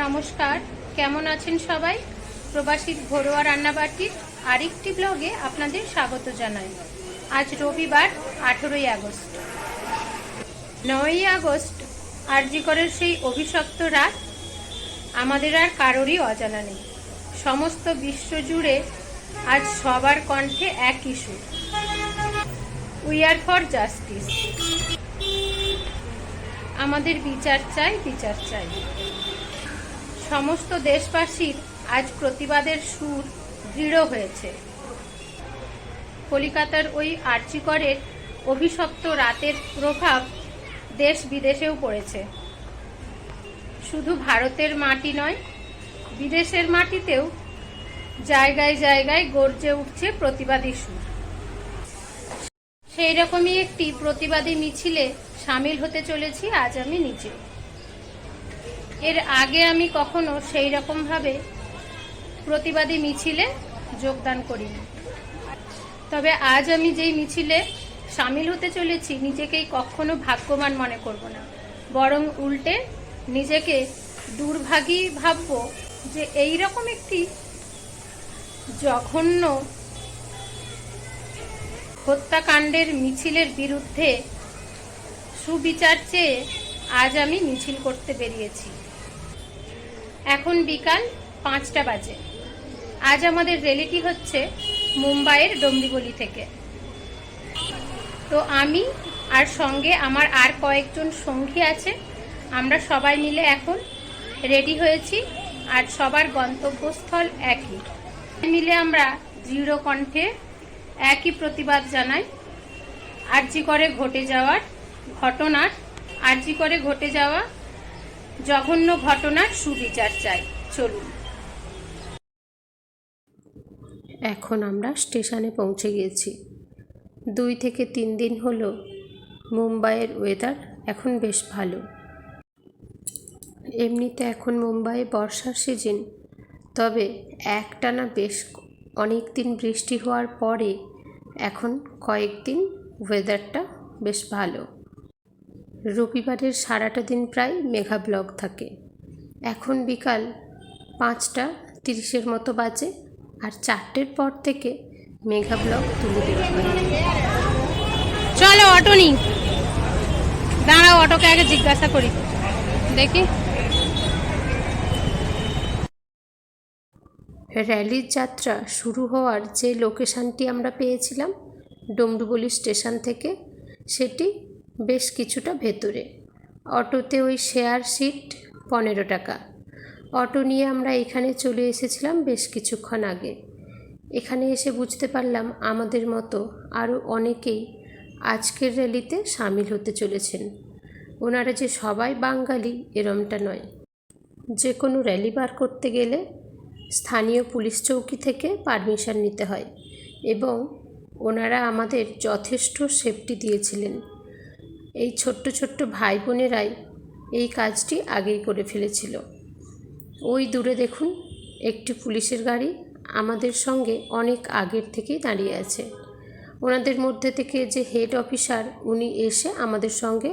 নমস্কার, কেমন আছেন সবাই? প্রবাসীর ঘরোয়া রান্নাবাটির আরেকটি ব্লগে আপনাদের স্বাগত জানাই। আজ রবিবার, আঠেরোই আগস্ট। নয়ই আগস্ট আরজিকরের সেই অভিশপ্ত রাত, আমাদের আর কারোরই অজানা নেই। সমস্ত বিশ্ব জুড়ে আজ সবার কণ্ঠে এক issue we are for justice আমাদের বিচার চাই বিচার চাই। সমস্ত দেশবাসীর আজ প্রতিবাদের সুর দৃঢ় হয়েছে। কলিকাতার ওই আর্চিকরের অভিশপ্ত রাতের প্রভাব দেশ বিদেশেও পড়েছে। শুধু ভারতের মাটি নয়, বিদেশের মাটিতেও জায়গায় জায়গায় গর্জে উঠছে প্রতিবাদী সুর। সেই রকমই একটি প্রতিবাদী মিছিলে সামিল হতে চলেছি, আজ আমি নিজে এর আগে আমি কখনো সেই রকমভাবে প্রতিবাদী মিছিলে যোগদান করিনি। তবে আজ আমি যেই মিছিলে সামিল হতে চলেছি, নিজেকেই কখনো ভাগ্যবান মনে করব না। বরং উল্টে নিজেকে দুর্ভাগী ভাবব যে এই রকম একটি জঘন্য হত্যাকাণ্ডের মিছিলের বিরুদ্ধে সুবিচার চেয়ে আজ আমি মিছিল করতে বেরিয়েছি। এখন বিকাল পাঁচটা বাজে। আজ আমাদের রেলিটি হচ্ছে মুম্বাইয়ের ডম্বিগলি থেকে। তো আমি আর সঙ্গে আমার আর কয়েকজন সঙ্গী আছে, আমরা সবাই মিলে এখন রেডি হয়েছি আর সবার গন্তব্যস্থল একই। মিলে আমরা দৃঢ় কণ্ঠে একই প্রতিবাদ জানাই, আরজি করে ঘটে যাওয়ার ঘটনার, আরজি করে ঘটে যাওয়া জঘন্য ঘটনার সুবিচার চাই। চলুন। এখন আমরা স্টেশনে পৌঁছে গিয়েছি। দুই থেকে তিন দিন হলো মুম্বাইয়ের ওয়েদার এখন বেশ ভালো। এমনিতে এখন মুম্বাইয়ে বর্ষার সিজন তবে একটানা বেশ অনেক দিন বৃষ্টি হওয়ার পরে এখন কয়েকদিন ওয়েদারটা বেশ ভালো। রবিবারের সারাটা দিন প্রায় মেঘা ব্লক থাকে। এখন বিকাল পাঁচটা তিরিশের মতো বাজে আর চারটের পর থেকে মেঘা ব্লক তুলে দেওয়া চলো অটো নি দাঁড়াও অটোকে আগে জিজ্ঞাসা করি। দেখি। র্যালির যাত্রা শুরু হওয়ার যে লোকেশানটি আমরা পেয়েছিলাম ডমরুবলি স্টেশন থেকে সেটি বেশ কিছুটা ভেতরে। অটোতে ওই শেয়ার সিট পনেরো টাকা। অটো নিয়ে আমরা এখানে চলে এসেছিলাম বেশ কিছুক্ষণ আগে। এখানে এসে বুঝতে পারলাম আমাদের মতো আরও অনেকেই আজকের র্যালিতে সামিল হতে চলেছেন। ওনারা যে সবাই বাঙালি এরমটা নয়। যে কোনো র্যালি বার করতে গেলে স্থানীয় পুলিশ চৌকি থেকে পারমিশন নিতে হয় এবং ওনারা আমাদের যথেষ্ট সেফটি দিয়েছিলেন। এই ছোট্ট ছোট্ট ভাই বোনেরাই এই কাজটি আগেই করে ফেলেছিল ওই দূরে দেখুন একটি পুলিশের গাড়ি আমাদের সঙ্গে অনেক আগের থেকেই দাঁড়িয়ে আছে ওনাদের মধ্যে থেকে যে হেড অফিসার উনি এসে আমাদের সঙ্গে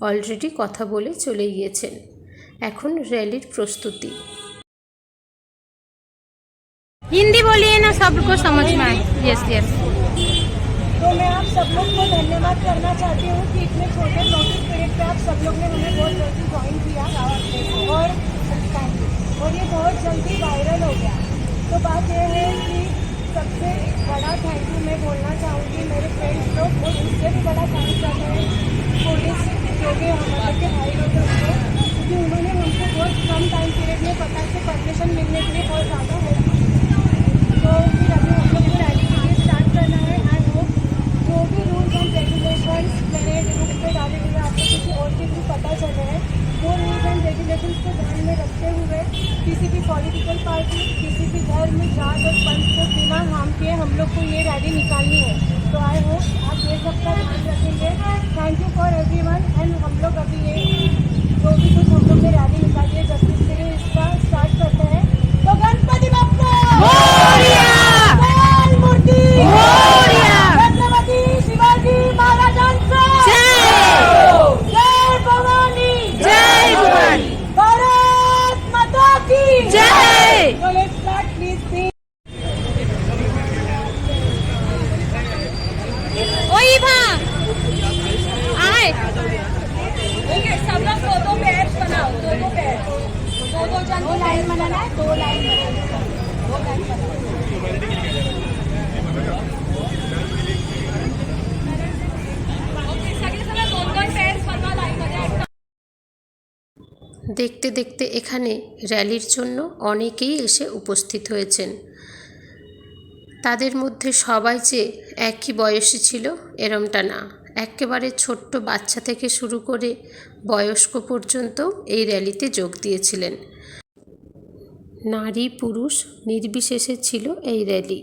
অলরেডি কথা বলে চলে গিয়েছেন এখন র্যালির প্রস্তুতি हिंदी बोलिए ना सबको समझ में आए यस यस तो मैं आप सब लोग को धन्यवाद करना चाहती हूँ कि इतने छोटे नोटिस पीरियड पे आप सब लोग ने हमें बहुत जल्दी ज्वाइन किया और और ये बहुत जल्दी वायरल हो गया। तो बात यह है कि सबसे बड़ा थैंक यू मैं बोलना चाहूँगी, मेरे फ्रेंड्स लोग और उससे भी बड़ा थैंक करना है पुलिस जो भी हमारे भाई लोग हैं उनको, क्योंकि उन्होंने हमको बहुत कम टाइम पीरियड में पता से परमिशन मिलने के लिए बहुत ज़्यादा की तो फिर अभी हम लोग को रैली के लिए स्टार्ट करना है आई होप जो भी रूल्स एंड रेगुलेशंस मैंने ग्रुप पे डाले हुए आपको किसी और के भी पता चले हैं वो रूल्स एंड को ध्यान में रखते हुए किसी भी पॉलिटिकल पार्टी किसी भी धर्म जात और पंथ को बिना हार्म के हम लोग को ये रैली निकालनी है। तो आई होप आप ये सब का ध्यान रखेंगे। Thank you for every and हम लोग अभी ये जो भी कुछ हम लोग ने रैली निकाली है जस्टिस দেখতে দেখতে এখানে র্যালির জন্য অনেকেই এসে উপস্থিত হয়েছেন। তাদের মধ্যে সবাই যে একই বয়সী ছিল, এরমটা না। একেবারে ছোট্ট বাচ্চা থেকে শুরু করে বয়স্ক পর্যন্ত এই র্যালিতে যোগ দিয়েছিলেন। নারী, পুরুষ নির্বিশেষে ছিল এই র্যালি।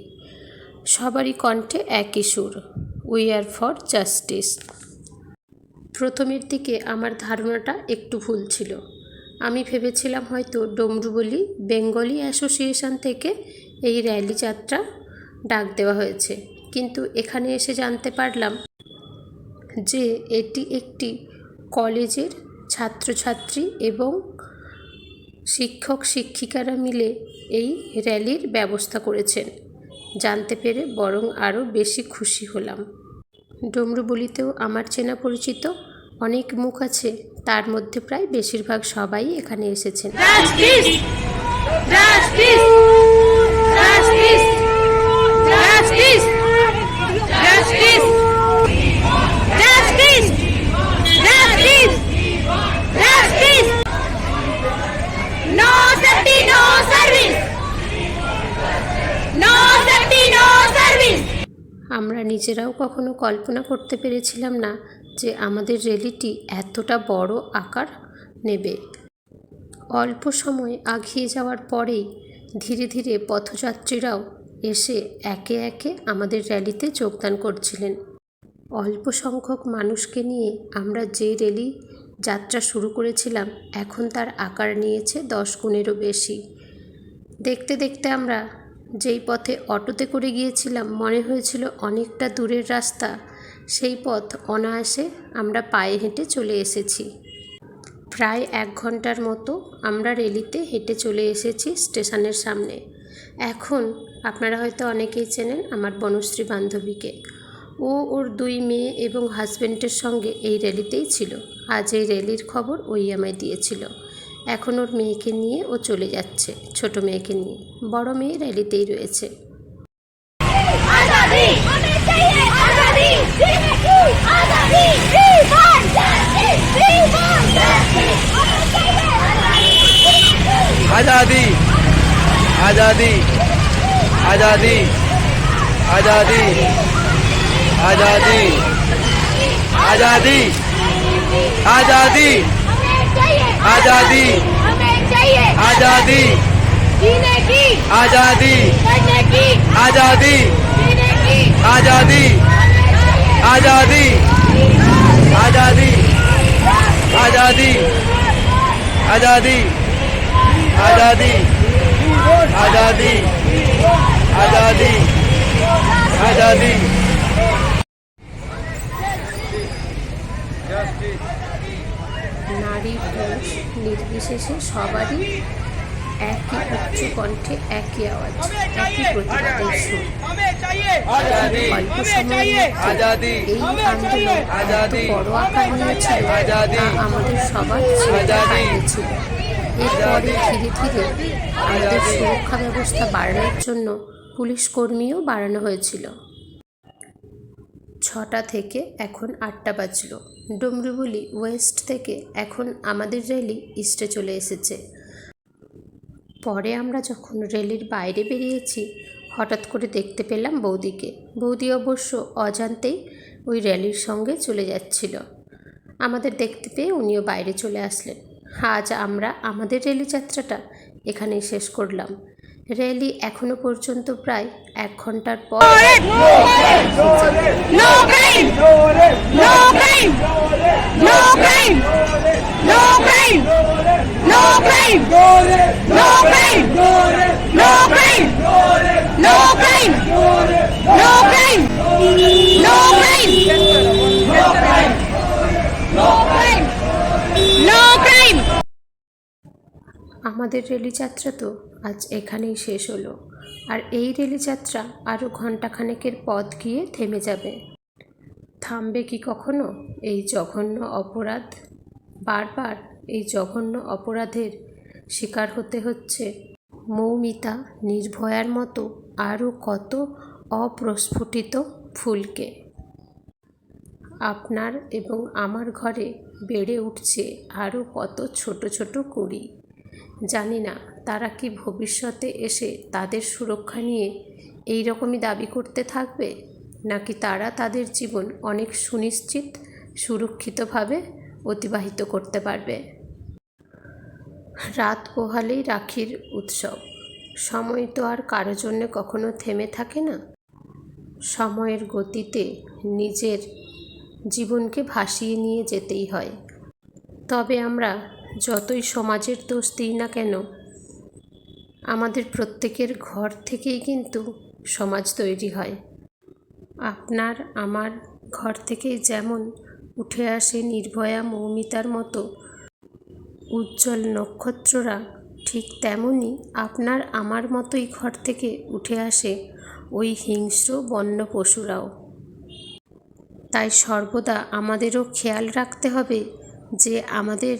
সবারই কণ্ঠে একই সুর। উই আর ফর জাস্টিস প্রথমের দিকে আমার ধারণাটা একটু ভুল ছিল। আমি ভেবেছিলাম হয়তো ডমরুবলি, বেঙ্গলি অ্যাসোসিয়েশন থেকে এই র্যালি যাত্রা ডাক দেওয়া হয়েছে। কিন্তু এখানে এসে জানতে পারলাম যে এটি একটি কলেজের ছাত্রছাত্রী এবং শিক্ষক শিক্ষিকারা মিলে এই র্যালির ব্যবস্থা করেছেন। জানতে পেরে বরং আরও বেশি খুশি হলাম। ডমরুবলিতেও আমার চেনা পরিচিত অনেক মুখ আছে তার মধ্যে প্রায় বেশিরভাগ সবাই এখানে এসেছেন. আমরা নিজেরাও কখনো কল্পনা করতে পেরেছিলাম না যে আমাদের র্যালিটি এতটা বড় আকার নেবে। অল্প সময় আগিয়ে যাওয়ার পরেই ধীরে ধীরে পথযাত্রীরাও এসে একে একে আমাদের র্যালিতে যোগদান করছিলেন। অল্প সংখ্যক মানুষকে নিয়ে আমরা যে র্যালি যাত্রা শুরু করেছিলাম, এখন তার আকার নিয়েছে দশ গুণেরও বেশি। দেখতে দেখতে আমরা যেই পথে অটোতে করে গিয়েছিলাম, মনে হয়েছিল অনেকটা দূরের রাস্তা সেই পথ অনায়াসে আমরা পায়ে হেঁটে চলে এসেছি। প্রায় এক ঘণ্টার মতো আমরা রেলিতে হেঁটে চলে এসেছি স্টেশনের সামনে। এখন আপনারা হয়তো অনেকেই চেনেন আমার বনশ্রী বান্ধবীকে। ও ওর দুই মেয়ে এবং হাজব্যান্ডের সঙ্গে এই র্যালিতেই ছিল। আজ এই র্যালির খবর ওই আমায় দিয়েছিল। এখন ওর মেয়েকে নিয়ে ও চলে যাচ্ছে, ছোট মেয়েকে নিয়ে। বড় মেয়ে র্যালিতেই রয়েছে। आज़ादी आज़ादी आज़ादी आज़ादी आज़ादी आज़ादी आज़ादी आज़ादी आज़ादी आज़ादी आज़ादी आज़ादी आज़ादी आजादी आजादी आजादी आजादी आजादी आजादी आजादी নারী পুরুষ নির্বিশেষে সবারই উচ্চ কণ্ঠে একই আওয়াজ একই প্রতিবাদের সুর। এই আন্দোলন এত বড় আকার নিয়েছিল তা আমাদের সবার ছিল এরপরে ধীরে ধীরে আমাদের সুরক্ষা ব্যবস্থা বাড়ানোর জন্য পুলিশ কর্মীও বাড়ানো হয়েছিল। ছটা থেকে এখন আটটা বাজল। ডুমরুবুলি ওয়েস্ট থেকে এখন আমাদের র্যালি ইস্টে চলে এসেছে। পরে আমরা যখন রেলের বাইরে বেরিয়েছি, হঠাৎ করে দেখতে পেলাম বৌদিকে। বৌদি অবশ্য অজান্তেই ওই র্যালির সঙ্গে চলে যাচ্ছিল। আমাদের দেখতে পেয়ে উনিও বাইরে চলে আসলেন। আজ আমরা আমাদের রেলি যাত্রাটা এখানেই শেষ করলাম। র্যালি এখনও পর্যন্ত প্রায় এক ঘণ্টার পর No crime! No crime! No pain! No pain! No pain! No pain! No pain! No pain! No pain! আমাদের রেলিযাত্রা তো আজ এখানেই শেষ হলো আর এই রেলিযাত্রা আরও ঘণ্টাখানেকের পথ গিয়ে থেমে যাবে থামবে কি কখনো এই জঘন্য অপরাধ বারবার এই জঘন্য অপরাধের শিকার হতে হচ্ছে। মৌমিতা নির্ভয়ার মতো আরও কত অপ্রস্ফুটিত ফুলকে। আপনার এবং আমার ঘরে বেড়ে উঠছে আরও কত ছোট ছোট কুড়ি। জানি না তারা কি ভবিষ্যতে এসে তাদের সুরক্ষা নিয়ে এই রকমই দাবি করতে থাকবে, নাকি তারা তাদের জীবন অনেক সুনিশ্চিত, সুরক্ষিতভাবে অতিবাহিত করতে পারবে? রাত পোহালেই রাখির উৎসব। সময় তো আর কারও জন্য কখনো থেমে থাকে না। সময়ের গতিতে নিজের জীবনকে ভাসিয়ে নিয়ে যেতেই হয়। তবে আমরা যতই সমাজের দোষ দিই না কেন, আমাদের প্রত্যেকের ঘর থেকেই কিন্তু সমাজ তৈরি হয়। আপনার, আমার ঘর থেকেই যেমন উঠে আসে নির্ভয়া মৌমিতার মতো উজ্জ্বল নক্ষত্ররা ঠিক তেমনই আপনার আমার মতোই ঘর থেকে উঠে আসে ওই হিংস্র বন্য পশুরাও তাই সর্বদা আমাদেরও খেয়াল রাখতে হবে যে আমাদের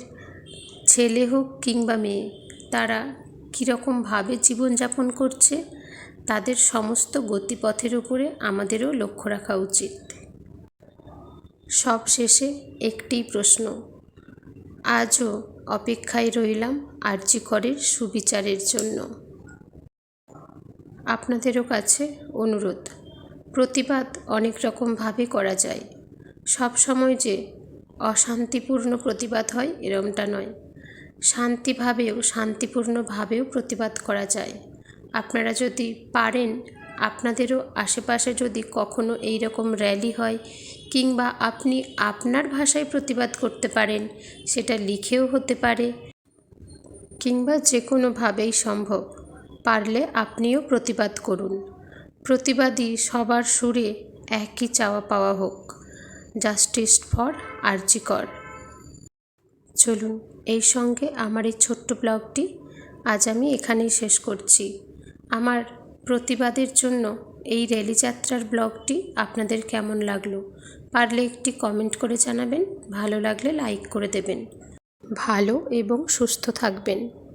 ছেলে হোক কিংবা মেয়ে, তারা কীরকমভাবে জীবনযাপন করছে, তাদের সমস্ত গতিপথের উপরে আমাদেরও লক্ষ্য রাখা উচিত। সব শেষে একটি প্রশ্ন, আজও অপেক্ষায় রইলাম আরজি করের সুবিচারের জন্য। আপনাদেরও কাছে অনুরোধ, প্রতিবাদ অনেক রকমভাবে করা যায়। সব সময় যে অশান্তিপূর্ণ প্রতিবাদ হয় এরমটা নয়। শান্তিভাবেও, শান্তিপূর্ণভাবেও প্রতিবাদ করা যায়। আপনারা যদি পারেন আপনাদেরও আশেপাশে যদি কখনো এই রকম র্যালি হয় কিংবা আপনি আপনার ভাষায় প্রতিবাদ করতে পারেন, সেটা লিখেও হতে পারে কিংবা যে কোনোভাবেই সম্ভব, পারলে আপনিও প্রতিবাদ করুন। প্রতিবাদী সবার সুরে একই চাওয়া পাওয়া হোক। জাস্টিস ফর আরজিকর চলুন, এই সঙ্গে আমার এই ছোট্ট ব্লগটি আজ আমি এখানেই শেষ করছি। আমার প্রতিবাদের জন্য এই র্যালি যাত্রার ব্লগটি আপনাদের কেমন লাগল? পারলে একটি কমেন্ট করে জানাবেন, ভালো লাগলে লাইক করে দেবেন। ভালো এবং সুস্থ থাকবেন।